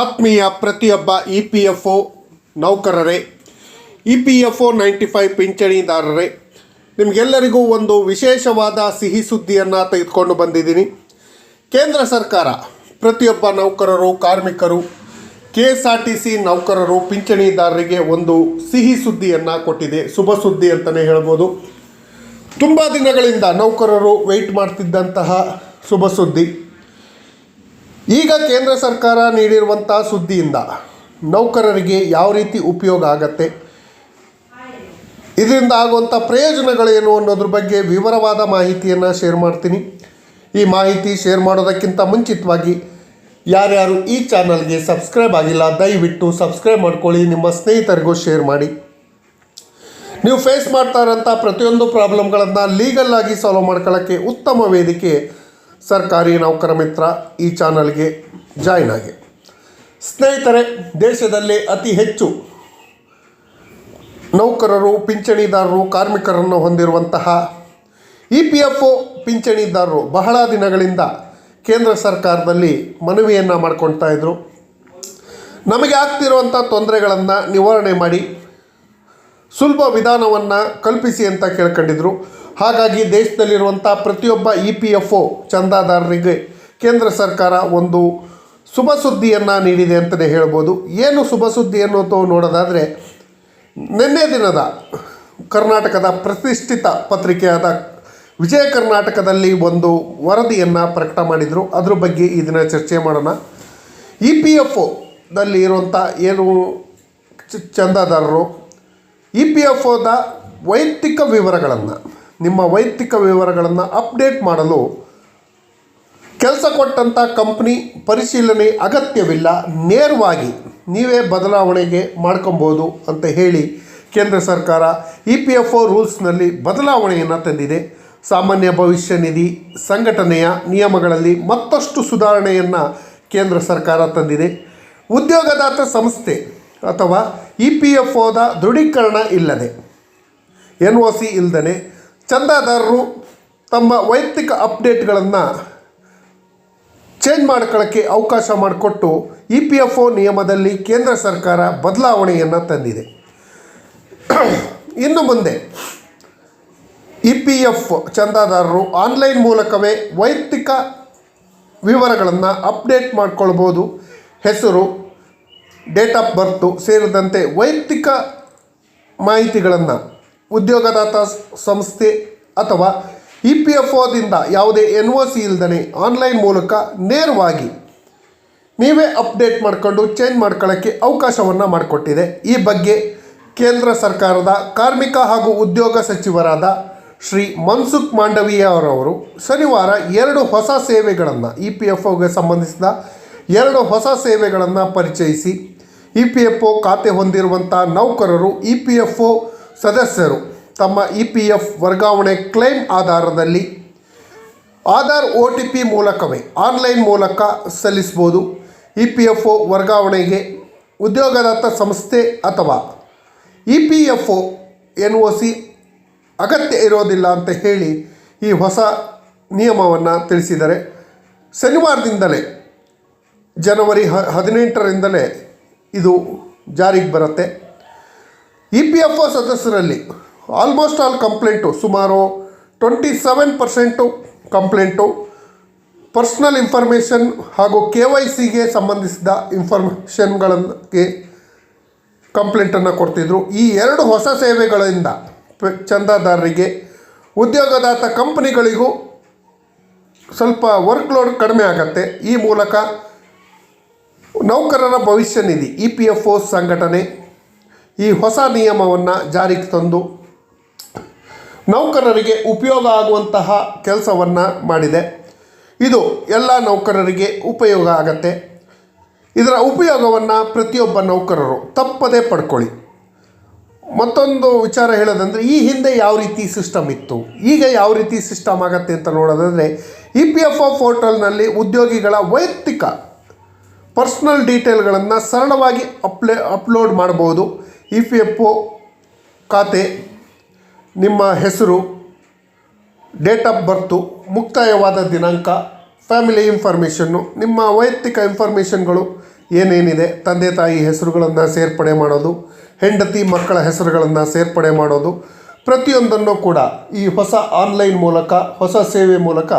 ಆತ್ಮೀಯ ಪ್ರತಿಯೊಬ್ಬ E P F O ನೌಕರರೇ, E P F O ninety five ಪಿಂಚಣಿದಾರರೇ, ನಿಮಗೆಲ್ಲರಿಗೂ ಒಂದು ವಿಶೇಷವಾದ ಸಿಹಿ ಸುದ್ದಿಯನ್ನು ತೆಗೆದುಕೊಂಡು ಬಂದಿದ್ದೀನಿ. ಕೇಂದ್ರ ಸರ್ಕಾರ, ಪ್ರತಿಯೊಬ್ಬ ನೌಕರರು, ಕಾರ್ಮಿಕರು, K S R T C ನೌಕರರು, ಪಿಂಚಣಿದಾರರಿಗೆ ಒಂದು ಸಿಹಿ ಸುದ್ದಿಯನ್ನು ಕೊಟ್ಟಿದೆ. ಶುಭ ಸುದ್ದಿ ಅಂತಲೇ ಹೇಳ್ಬೋದು. ತುಂಬ ದಿನಗಳಿಂದ ನೌಕರರು ವೆಯ್ಟ್ ಮಾಡ್ತಿದ್ದಂತಹ ಶುಭ ಸುದ್ದಿ. ಈಗ ಕೇಂದ್ರ ಸರ್ಕಾರ ನೀಡಿರುವಂಥ ಸುದ್ದಿಯಿಂದ ನೌಕರರಿಗೆ ಯಾವ ರೀತಿ ಉಪಯೋಗ ಆಗತ್ತೆ? ಇದರಿಂದ ಆಗುವಂಥ ಪ್ರಯೋಜನಗಳೇನು ಅನ್ನೋದ್ರ ಬಗ್ಗೆ ವಿವರವಾದ ಮಾಹಿತಿಯನ್ನು ಶೇರ್ ಮಾಡ್ತೀನಿ. ಈ ಮಾಹಿತಿ ಶೇರ್ ಮಾಡೋದಕ್ಕಿಂತ ಮುಂಚಿತವಾಗಿ ಯಾರ್ಯಾರು ಈ ಚಾನಲ್ಗೆ ಸಬ್ಸ್ಕ್ರೈಬ್ ಆಗಿಲ್ಲ, ದಯವಿಟ್ಟು ಸಬ್ಸ್ಕ್ರೈಬ್ ಮಾಡ್ಕೊಳ್ಳಿ, ನಿಮ್ಮ ಸ್ನೇಹಿತರಿಗೂ ಶೇರ್ ಮಾಡಿ. ನೀವು ಫೇಸ್ ಮಾಡ್ತಾ ಇರೋಂಥ ಪ್ರತಿಯೊಂದು ಪ್ರಾಬ್ಲಮ್ಗಳನ್ನು ಲೀಗಲ್ ಆಗಿ ಸಾಲ್ವ್ ಮಾಡ್ಕೊಳ್ಳೋಕ್ಕೆ ಉತ್ತಮ ವೇದಿಕೆ ಸರ್ಕಾರಿ ನೌಕರ ಮಿತ್ರ ಈ ಚಾನಲ್ಗೆ ಜಾಯ್ನ್ ಆಗಿ. ಸ್ನೇಹಿತರೆ, ದೇಶದಲ್ಲಿ ಅತಿ ಹೆಚ್ಚು ನೌಕರರು, ಪಿಂಚಣಿದಾರರು, ಕಾರ್ಮಿಕರನ್ನು ಹೊಂದಿರುವಂತಹ ಇ ಪಿ ಎಫ್ ಒ ಪಿಂಚಣಿದಾರರು ಬಹಳ ದಿನಗಳಿಂದ ಕೇಂದ್ರ ಸರ್ಕಾರದಲ್ಲಿ ಮನವಿಯನ್ನು ಮಾಡ್ಕೊಳ್ತಾ ಇದ್ದರು ನಮಗೆ ಆಗ್ತಿರುವಂಥ ತೊಂದರೆಗಳನ್ನು ನಿವಾರಣೆ ಮಾಡಿ ಸುಲಭ ವಿಧಾನವನ್ನು ಕಲ್ಪಿಸಿ ಅಂತ ಕೇಳ್ಕೊಂಡಿದ್ರು. ಹಾಗಾಗಿ ದೇಶದಲ್ಲಿರುವಂಥ ಪ್ರತಿಯೊಬ್ಬ ಇ ಪಿ ಎಫ್ ಒ ಚಂದಾದಾರರಿಗೆ ಕೇಂದ್ರ ಸರ್ಕಾರ ಒಂದು ಶುಭ ಸುದ್ದಿಯನ್ನು ನೀಡಿದೆ ಅಂತಲೇ ಹೇಳ್ಬೋದು. ಏನು ಶುಭ ಸುದ್ದಿ ಅನ್ನೋದು ನೋಡೋದಾದರೆ, ನಿನ್ನೆ ದಿನದ ಕರ್ನಾಟಕದ ಪ್ರತಿಷ್ಠಿತ ಪತ್ರಿಕೆಯಾದ ವಿಜಯ ಕರ್ನಾಟಕದಲ್ಲಿ ಒಂದು ವರದಿಯನ್ನು ಪ್ರಕಟ ಮಾಡಿದರು. ಅದ್ರ ಬಗ್ಗೆ ಈ ದಿನ ಚರ್ಚೆ ಮಾಡೋಣ. ಇ ಪಿ ಎಫ್ ಒದಲ್ಲಿ ಇರುವಂಥ ಏನು ಚಂದಾದಾರರು, ಇ ಪಿ ಎಫ್ ಒದ ವೈಯಕ್ತಿಕ ವಿವರಗಳನ್ನು ನಿಮ್ಮ ವೈಯಕ್ತಿಕ ವಿವರಗಳನ್ನು ಅಪ್ಡೇಟ್ ಮಾಡಲು ಕೆಲಸ ಕೊಟ್ಟಂಥ ಕಂಪ್ನಿ ಪರಿಶೀಲನೆ ಅಗತ್ಯವಿಲ್ಲ, ನೇರವಾಗಿ ನೀವೇ ಬದಲಾವಣೆಗೆ ಮಾಡ್ಕೊಬೋದು ಅಂತ ಹೇಳಿ ಕೇಂದ್ರ ಸರ್ಕಾರ ಇ ಪಿ ಎಫ್ ಒ ರೂಲ್ಸ್ನಲ್ಲಿ ಬದಲಾವಣೆಯನ್ನು ತಂದಿದೆ. ಸಾಮಾನ್ಯ ಭವಿಷ್ಯ ನಿಧಿ ಸಂಘಟನೆಯ ನಿಯಮಗಳಲ್ಲಿ ಮತ್ತಷ್ಟು ಸುಧಾರಣೆಯನ್ನು ಕೇಂದ್ರ ಸರ್ಕಾರ ತಂದಿದೆ. ಉದ್ಯೋಗದಾತ ಸಂಸ್ಥೆ ಅಥವಾ ಇ ಪಿ ಎಫ್ ಒದ ದೃಢೀಕರಣ ಇಲ್ಲದೆ, ಎನ್ ಒ ಸಿ ಇಲ್ಲದೇ ಚಂದಾದಾರರು ತಮ್ಮ ವೈಯಕ್ತಿಕ ಅಪ್ಡೇಟ್ಗಳನ್ನು ಚೇಂಜ್ ಮಾಡ್ಕೊಳ್ಳೋಕ್ಕೆ ಅವಕಾಶ ಮಾಡಿಕೊಟ್ಟು ಇ ಪಿ ಎಫ್ ಒ ನಿಯಮದಲ್ಲಿ ಕೇಂದ್ರ ಸರ್ಕಾರ ಬದಲಾವಣೆಯನ್ನು ತಂದಿದೆ. ಇನ್ನು ಮುಂದೆ ಇ ಪಿ ಎಫ್ ಚಂದಾದಾರರು ಆನ್ಲೈನ್ ಮೂಲಕವೇ ವೈಯಕ್ತಿಕ ವಿವರಗಳನ್ನು ಅಪ್ಡೇಟ್ ಮಾಡ್ಕೊಳ್ಬೋದು. ಹೆಸರು, ಡೇಟ್ ಆಫ್ ಬರ್ತು ಸೇರಿದಂತೆ ವೈಯಕ್ತಿಕ ಮಾಹಿತಿಗಳನ್ನು ಉದ್ಯೋಗದಾತ ಸಂಸ್ಥೆ ಅಥವಾ ಇ ಪಿ ಎಫ್ ಒದಿಂದ ಯಾವುದೇ ಎನ್ ಒ ಸಿ ಇಲ್ದೇ ಆನ್ಲೈನ್ ಮೂಲಕ ನೇರವಾಗಿ ನೀವೇ ಅಪ್ಡೇಟ್ ಮಾಡಿಕೊಂಡು ಚೇಂಜ್ ಮಾಡ್ಕೊಳ್ಳೋಕ್ಕೆ ಅವಕಾಶವನ್ನು ಮಾಡಿಕೊಟ್ಟಿದೆ. ಈ ಬಗ್ಗೆ ಕೇಂದ್ರ ಸರ್ಕಾರದ ಕಾರ್ಮಿಕ ಹಾಗೂ ಉದ್ಯೋಗ ಸಚಿವರಾದ ಶ್ರೀ ಮನ್ಸುಖ್ ಮಾಂಡವೀಯ ಅವರವರು ಶನಿವಾರ ಎರಡು ಹೊಸ ಸೇವೆಗಳನ್ನು ಇ ಪಿ ಎಫ್ ಒಗೆ ಸಂಬಂಧಿಸಿದ ಎರಡು ಹೊಸ ಸೇವೆಗಳನ್ನು ಪರಿಚಯಿಸಿ ಇ ಪಿ ಎಫ್ ಒ ಖಾತೆ ಹೊಂದಿರುವಂಥ ನೌಕರರು ಇ ಪಿ ಎಫ್ ಒ ಸದಸ್ಯರು ತಮ್ಮ ಇ ಪಿ ಎಫ್ ವರ್ಗಾವಣೆ ಕ್ಲೈಮ್ ಆಧಾರದಲ್ಲಿ ಆಧಾರ್ ಒ ಟಿ ಪಿ ಮೂಲಕವೇ ಆನ್ಲೈನ್ ಮೂಲಕ ಸಲ್ಲಿಸ್ಬೋದು ಇ ಪಿ ಎಫ್ ಒ ವರ್ಗಾವಣೆಗೆ ಉದ್ಯೋಗದಾತ ಸಂಸ್ಥೆ ಅಥವಾ E P F O N O C ಅಗತ್ಯ ಇರೋದಿಲ್ಲ ಅಂತ ಹೇಳಿ ಈ ಹೊಸ ನಿಯಮವನ್ನು ತಿಳಿಸಿದರೆ ಶನಿವಾರದಿಂದಲೇ ಜನವರಿ ಹ ಹದಿನೆಂಟರಿಂದಲೇ ಇದು ಜಾರಿಗೆ ಬರುತ್ತೆ. ಇ ಪಿ ಎಫ್ ಒ ಸದಸ್ಯರಲ್ಲಿ ಆಲ್ಮೋಸ್ಟ್ ಆಲ್ ಕಂಪ್ಲೇಂಟು ಸುಮಾರು twenty seven percent complaint personal information ಹಾಗೂ ಕೆ ವೈ ಸಿಗೆ ಸಂಬಂಧಿಸಿದ ಇನ್ಫಾರ್ಮೇಷನ್ಗಳಿಗೆ ಕಂಪ್ಲೇಂಟನ್ನು ಕೊಡ್ತಿದ್ರು. ಈ ಎರಡು ಹೊಸ ಸೇವೆಗಳಿಂದ ಚಂದಾದಾರರಿಗೆ, ಉದ್ಯೋಗದಾತ ಕಂಪ್ನಿಗಳಿಗೂ ಸ್ವಲ್ಪ ವರ್ಕ್ ಲೋಡ್ ಕಡಿಮೆ ಆಗತ್ತೆ. ಈ ಮೂಲಕ ನೌಕರರ ಭವಿಷ್ಯ ನಿಧಿ, ಇ ಪಿ ಎಫ್ ಒ ಸಂಘಟನೆ ಈ ಹೊಸ ನಿಯಮವನ್ನು ಜಾರಿಗೆ ತಂದು ನೌಕರರಿಗೆ ಉಪಯೋಗ ಆಗುವಂತಹ ಕೆಲಸವನ್ನು ಮಾಡಿದೆ. ಇದು ಎಲ್ಲ ನೌಕರರಿಗೆ ಉಪಯೋಗ ಆಗತ್ತೆ. ಇದರ ಉಪಯೋಗವನ್ನು ಪ್ರತಿಯೊಬ್ಬ ನೌಕರರು ತಪ್ಪದೇ ಪಡ್ಕೊಳ್ಳಿ. ಮತ್ತೊಂದು ವಿಚಾರ ಹೇಳೋದಂದರೆ, ಈ ಹಿಂದೆ ಯಾವ ರೀತಿ ಸಿಸ್ಟಮ್ ಇತ್ತು? ಈಗ ಯಾವ ರೀತಿ ಸಿಸ್ಟಮ್ ಆಗತ್ತೆ ಅಂತ ನೋಡೋದಾದರೆ, ಇ ಪಿ ಎಫ್ ಒ ಪೋರ್ಟಲ್ನಲ್ಲಿ ಉದ್ಯೋಗಿಗಳ ವೈಯಕ್ತಿಕ ಪರ್ಸ್ನಲ್ ಡೀಟೇಲ್ಗಳನ್ನು ಸರಳವಾಗಿ ಅಪ್ಲೆ, ಅಪ್ಲೋಡ್ ಮಾಡ್ಬೋದು. ಇ ಪಿ ಎಫ್ ಒ ಖಾತೆ, ನಿಮ್ಮ ಹೆಸರು, ಡೇಟ್ ಆಫ್ ಬರ್ತು, ಮುಕ್ತಾಯವಾದ ದಿನಾಂಕ, ಫ್ಯಾಮಿಲಿ ಇನ್ಫಾರ್ಮೇಷನ್ನು, ನಿಮ್ಮ ವೈಯಕ್ತಿಕ ಇನ್ಫಾರ್ಮೇಷನ್ಗಳು ಏನೇನಿದೆ, ತಂದೆ ತಾಯಿ ಹೆಸರುಗಳನ್ನು ಸೇರ್ಪಡೆ ಮಾಡೋದು, ಹೆಂಡತಿ ಮಕ್ಕಳ ಹೆಸರುಗಳನ್ನು ಸೇರ್ಪಡೆ ಮಾಡೋದು, ಪ್ರತಿಯೊಂದನ್ನು ಕೂಡ ಈ ಹೊಸ ಆನ್ಲೈನ್ ಮೂಲಕ, ಹೊಸ ಸೇವೆ ಮೂಲಕ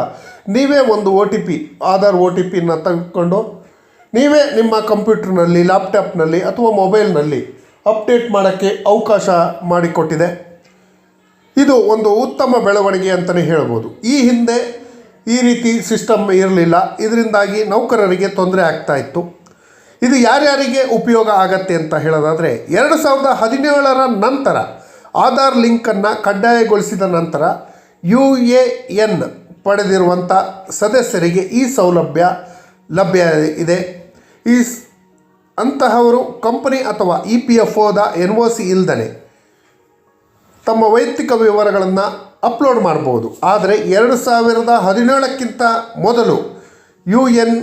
ನೀವೇ ಒಂದು O T P, Aadhaar O T ಪಿನ ತೆಗೆದುಕೊಂಡು, ನೀವೇ ನಿಮ್ಮ ಕಂಪ್ಯೂಟರ್ನಲ್ಲಿ, ಲ್ಯಾಪ್ಟಾಪ್ನಲ್ಲಿ ಅಥವಾ ಮೊಬೈಲ್ನಲ್ಲಿ ಅಪ್ಡೇಟ್ ಮಾಡೋಕ್ಕೆ ಅವಕಾಶ ಮಾಡಿಕೊಟ್ಟಿದೆ. ಇದು ಒಂದು ಉತ್ತಮ ಬೆಳವಣಿಗೆ ಅಂತಲೇ ಹೇಳ್ಬೋದು. ಈ ಹಿಂದೆ ಈ ರೀತಿ ಸಿಸ್ಟಮ್ ಇರಲಿಲ್ಲ. ಇದರಿಂದಾಗಿ ನೌಕರರಿಗೆ ತೊಂದರೆ ಆಗ್ತಾ ಇತ್ತು. ಇದು ಯಾರ್ಯಾರಿಗೆ ಉಪಯೋಗ ಆಗತ್ತೆ ಅಂತ ಹೇಳೋದಾದರೆ, ಎರಡು ಸಾವಿರದ ಹದಿನೇಳರ ನಂತರ ಆಧಾರ್ ಲಿಂಕನ್ನು ಕಡ್ಡಾಯಗೊಳಿಸಿದ ನಂತರ ಯು ಎ ಎನ್ ಪಡೆದಿರುವಂಥ ಸದಸ್ಯರಿಗೆ ಈ ಸೌಲಭ್ಯ ಲಭ್ಯ ಇದೆ. ಈ ಅಂತಹವರು ಕಂಪನಿ ಅಥವಾ ಇ ಪಿ ಎಫ್ ಒದ ಎನ್ ಒ ಸಿ ಇಲ್ದಲೆ ತಮ್ಮ ವೈಯಕ್ತಿಕ ವಿವರಗಳನ್ನು ಅಪ್ಲೋಡ್ ಮಾಡ್ಬೋದು. ಆದರೆ ಎರಡು ಸಾವಿರದ ಹದಿನೇಳಕ್ಕಿಂತ ಮೊದಲು U N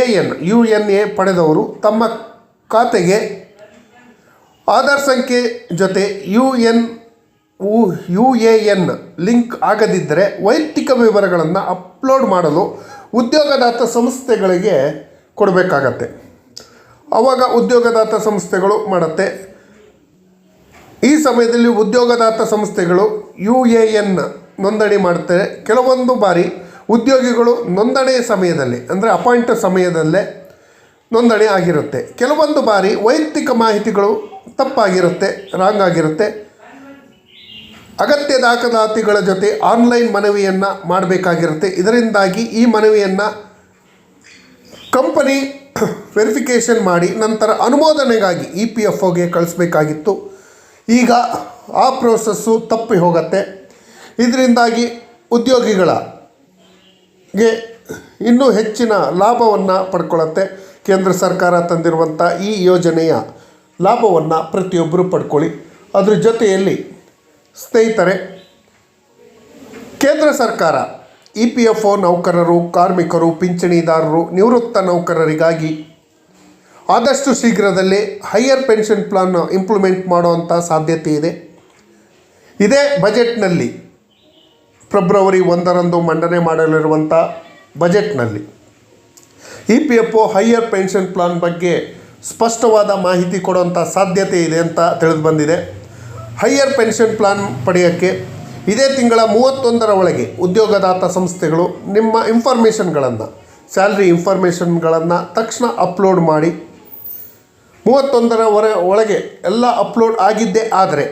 A N, U N A ಪಡೆದವರು ತಮ್ಮ ಖಾತೆಗೆ ಆಧಾರ್ ಸಂಖ್ಯೆ ಜೊತೆ U N U A N link ಆಗದಿದ್ದರೆ ವೈಯಕ್ತಿಕ ವಿವರಗಳನ್ನು ಅಪ್ಲೋಡ್ ಮಾಡಲು ಉದ್ಯೋಗದಾತ ಸಂಸ್ಥೆಗಳಿಗೆ ಕೊಡಬೇಕಾಗತ್ತೆ. ಆವಾಗ ಉದ್ಯೋಗದಾತ ಸಂಸ್ಥೆಗಳು ಮಾಡುತ್ತೆ. ಈ ಸಮಯದಲ್ಲಿ ಉದ್ಯೋಗದಾತ ಸಂಸ್ಥೆಗಳು ಯು ಎ ಎನ್ ನೋಂದಣಿ ಮಾಡ್ತಾರೆ. ಕೆಲವೊಂದು ಬಾರಿ ಉದ್ಯೋಗಿಗಳು ನೋಂದಣಿ ಸಮಯದಲ್ಲಿ, ಅಂದರೆ ಅಪಾಯಿಂಟ್ ಸಮಯದಲ್ಲೇ ನೋಂದಣಿ ಆಗಿರುತ್ತೆ. ಕೆಲವೊಂದು ಬಾರಿ ವೈಯಕ್ತಿಕ ಮಾಹಿತಿಗಳು ತಪ್ಪಾಗಿರುತ್ತೆ, ರಾಂಗ್ ಆಗಿರುತ್ತೆ. ಅಗತ್ಯ ದಾಖಲಾತಿಗಳ ಜೊತೆ ಆನ್ಲೈನ್ ಮನವಿಯನ್ನು ಮಾಡಬೇಕಾಗಿರುತ್ತೆ. ಇದರಿಂದಾಗಿ ಈ ಮನವಿಯನ್ನು ಕಂಪನಿ ವೆರಿಫಿಕೇಷನ್ ಮಾಡಿ ನಂತರ ಅನುಮೋದನೆಗಾಗಿ ಇ ಪಿ ಎಫ್ ಒಗೆ ಕಳಿಸ್ಬೇಕಾಗಿತ್ತು. ಈಗ ಆ ಪ್ರೋಸೆಸ್ಸು ತಪ್ಪಿ ಹೋಗುತ್ತೆ. ಇದರಿಂದಾಗಿ ಉದ್ಯೋಗಿಗಳಿಗೆ ಇನ್ನೂ ಹೆಚ್ಚಿನ ಲಾಭವನ್ನು ಪಡ್ಕೊಳ್ಳುತ್ತೆ ಕೇಂದ್ರ ಸರ್ಕಾರ ತಂದಿರುವಂಥ ಈ ಯೋಜನೆಯ ಲಾಭವನ್ನು ಪ್ರತಿಯೊಬ್ಬರು ಪಡ್ಕೊಳ್ಳಿ. ಅದ್ರ ಜೊತೆಯಲ್ಲಿ ಸ್ನೇಹಿತರೆ, ಕೇಂದ್ರ ಸರ್ಕಾರ, ಇ ಪಿ ಎಫ್ ಒ ನೌಕರರು, ಕಾರ್ಮಿಕರು, ಪಿಂಚಣಿದಾರರು, ನಿವೃತ್ತ ನೌಕರರಿಗಾಗಿ ಆದಷ್ಟು ಶೀಘ್ರದಲ್ಲೇ ಹೈಯರ್ ಪೆನ್ಷನ್ ಪ್ಲಾನ್ ಇಂಪ್ಲಿಮೆಂಟ್ ಮಾಡುವಂಥ ಸಾಧ್ಯತೆ ಇದೆ. ಇದೇ ಬಜೆಟ್ನಲ್ಲಿ ಫೆಬ್ರವರಿ ಒಂದರಂದು ಮಂಡನೆ ಮಾಡಲಿರುವಂಥ ಬಜೆಟ್ನಲ್ಲಿ E P F O higher pension plan ಬಗ್ಗೆ ಸ್ಪಷ್ಟವಾದ ಮಾಹಿತಿ ಕೊಡುವಂಥ ಸಾಧ್ಯತೆ ಇದೆ ಅಂತ ತಿಳಿದು ಬಂದಿದೆ. ಹೈಯರ್ ಪೆನ್ಷನ್ ಪ್ಲಾನ್ ಪಡೆಯೋಕ್ಕೆ ಇದೇ ತಿಂಗಳ ಮೂವತ್ತೊಂದರ ಒಳಗೆ ಉದ್ಯೋಗದಾತ ಸಂಸ್ಥೆಗಳು ನಿಮ್ಮ ಇನ್ಫಾರ್ಮೇಷನ್ಗಳನ್ನು, ಸ್ಯಾಲ್ರಿ ಇನ್ಫಾರ್ಮೇಷನ್ಗಳನ್ನು ತಕ್ಷಣ ಅಪ್ಲೋಡ್ ಮಾಡಿ. ಮೂವತ್ತೊಂದರ ಹೊರ ಒಳಗೆ ಎಲ್ಲ ಅಪ್ಲೋಡ್ ಆಗಿದ್ದೇ ಆದರೆ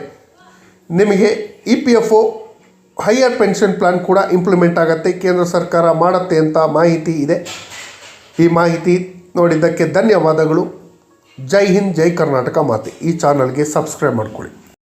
ನಿಮಗೆ E P F O higher pension plan ಕೂಡ ಇಂಪ್ಲಿಮೆಂಟ್ ಆಗುತ್ತೆ. ಕೇಂದ್ರ ಸರ್ಕಾರ ಮಾಡುತ್ತೆ ಅಂತ ಮಾಹಿತಿ ಇದೆ. ಈ ಮಾಹಿತಿ ನೋಡಿದ್ದಕ್ಕೆ ಧನ್ಯವಾದಗಳು. ಜೈ ಹಿಂದ್, ಜೈ ಕರ್ನಾಟಕ ಮಾತೆ. ಈ ಚಾನಲ್ಗೆ ಸಬ್ಸ್ಕ್ರೈಬ್ ಮಾಡ್ಕೊಳ್ಳಿ.